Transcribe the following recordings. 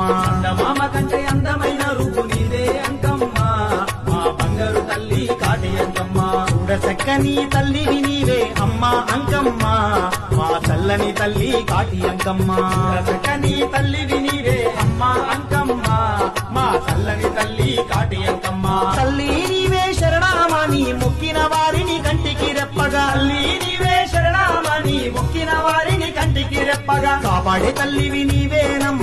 అంకమ్మ. మామ కంటే అందమైన రూపు నీదే అంకమ్మ. మా బంగారు తల్లి కాటి అంకమ్మ. చూడ చక్కని తల్లివి నీవే అమ్మ అంకమ్మ. మా చల్లని తల్లి కాటి అంకమ్మ. చక్కని తల్లివి నీవే అమ్మ అంకమ్మ. మా చల్లని తల్లి కాటి అంకమ్మ. తల్లి నీవే శరణామని మొక్కిన వారిని కంటికి రెప్పగా. తల్లి నీవే శరణామని మొక్కిన వారిని కంటికి రెప్పగా. కాపాడే తల్లివి నీవేనమ్మ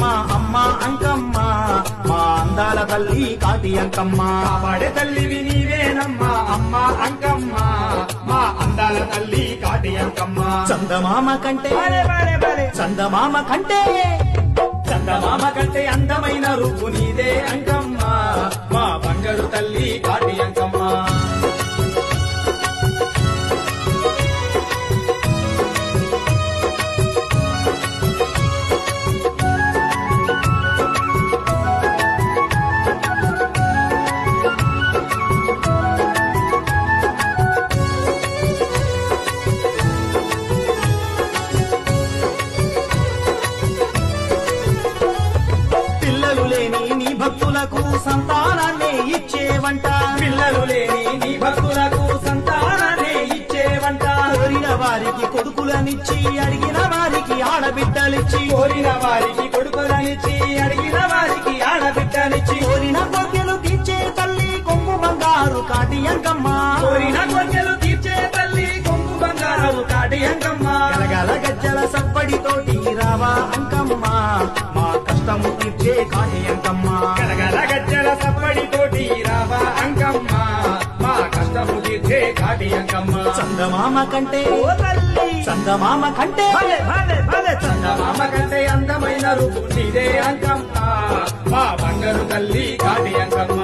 తల్లి కాటి అంకమ్మ. కాపాడే తల్లివి నీవేనమ్మా అమ్మ అంకమ్మ. మా అందాల తల్లి కాటి అంకమ్మ. చందమామ కంటే. చందమామ కంటే చందమామ కంటే అందమైన రూపు నీదే అంకమ్మ. మా బంగారు తల్లి కాటి అంకమ్మ. సంతానాన్ని ఇచ్చేవంట పిల్లలు లేని నీ భక్తులకు సంతానాన్ని ఇచ్చేవంట కోరిన వారికి కొడుకులనిచ్చి అడిగిన వారికి ఆడబిడ్డలిచ్చి. కోరిన వారికి కొడుకులనిచ్చి అడిగిన వారికి ఆడబిడ్డనిచ్చి కోరిన కోర్కెలు తీర్చే తల్లి కొంగు బంగారు కాటి అంకమ్మ. కోరిన కోరికలు తీర్చే తల్లి కొంగు బంగారు కాటి అంకమ్మ. గలగల గజ్జల సప్పడితోటి రావా అంకమ్మ. మా కష్టము తీర్చే కాటి అంకమ్మ. గలగల చందమామ కంటే చందమామ కంటే చందమామ కంటే అందమైన రూపు నీదే అంకమ్మ. మా బంగారు తల్లి కాటి అంకమ్మ